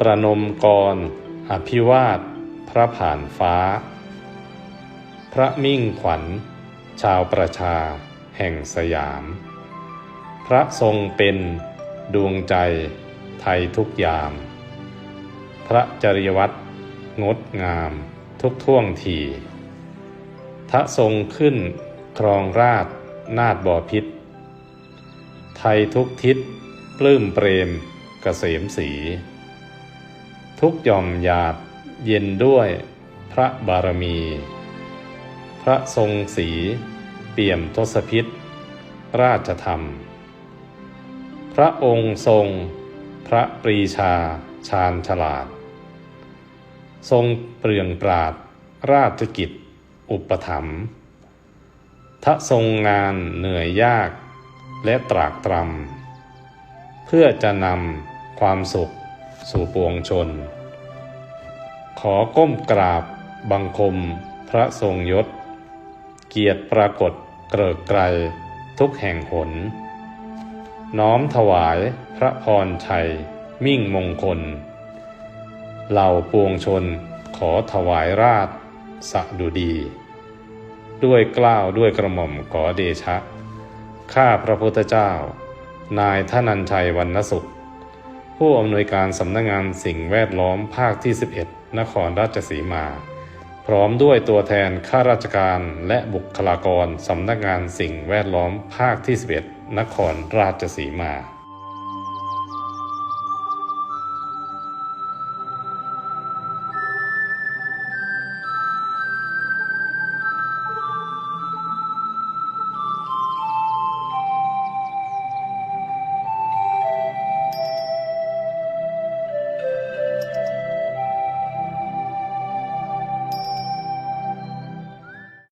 ประนมกร อภิวาท พระผ่านฟ้า พระมิ่งขวัญ ชาวประชา แห่งสยาม พระทรงเป็นดวงใจ ไทยทุกยาม พระจริยวัตรงดงามทุกท่วงทีทะทรงขึ้นครองราชนาดบอพิษ ไทยทุกทิศปลื้มเปรมเกษมสี ทุกย่อมหยาดเย็นด้วยพระบารมี พระทรงสี เปี่ยมทศพิษ ราชธรรม พระองค์ทรง พระปรีชาชาญฉลาด ทรงเปลืองปราด ราชกิจ อุปถัมภ์ทะทรงงานเหนื่อยยากและตรากตรำเพื่อจะนำความสุข สู่ปวงชน ขอก้มกราบบังคมพระทรงยศ เกียรติปรากฏเกริกไกรทุกแห่งหน น้อมถวายพระพรชัย มิ่งมงคล เหล่าปวงชนขอถวายราชสะดุดี ด้วยกล้าวด้วยกระหม่อมขอเดชะ ข้าพระพุทธเจ้า นายธนัญชัยวรรณสุข ผู้อำนวยการสำนักงงานสิ่งแวดล้อมภาคที่ 11 นครราชสีมา พร้อมด้วยตัวแทนข้าราชการและบุคลากรสำนักงานสิ่งแวดล้อมภาคที่ 11 นครราชสีมา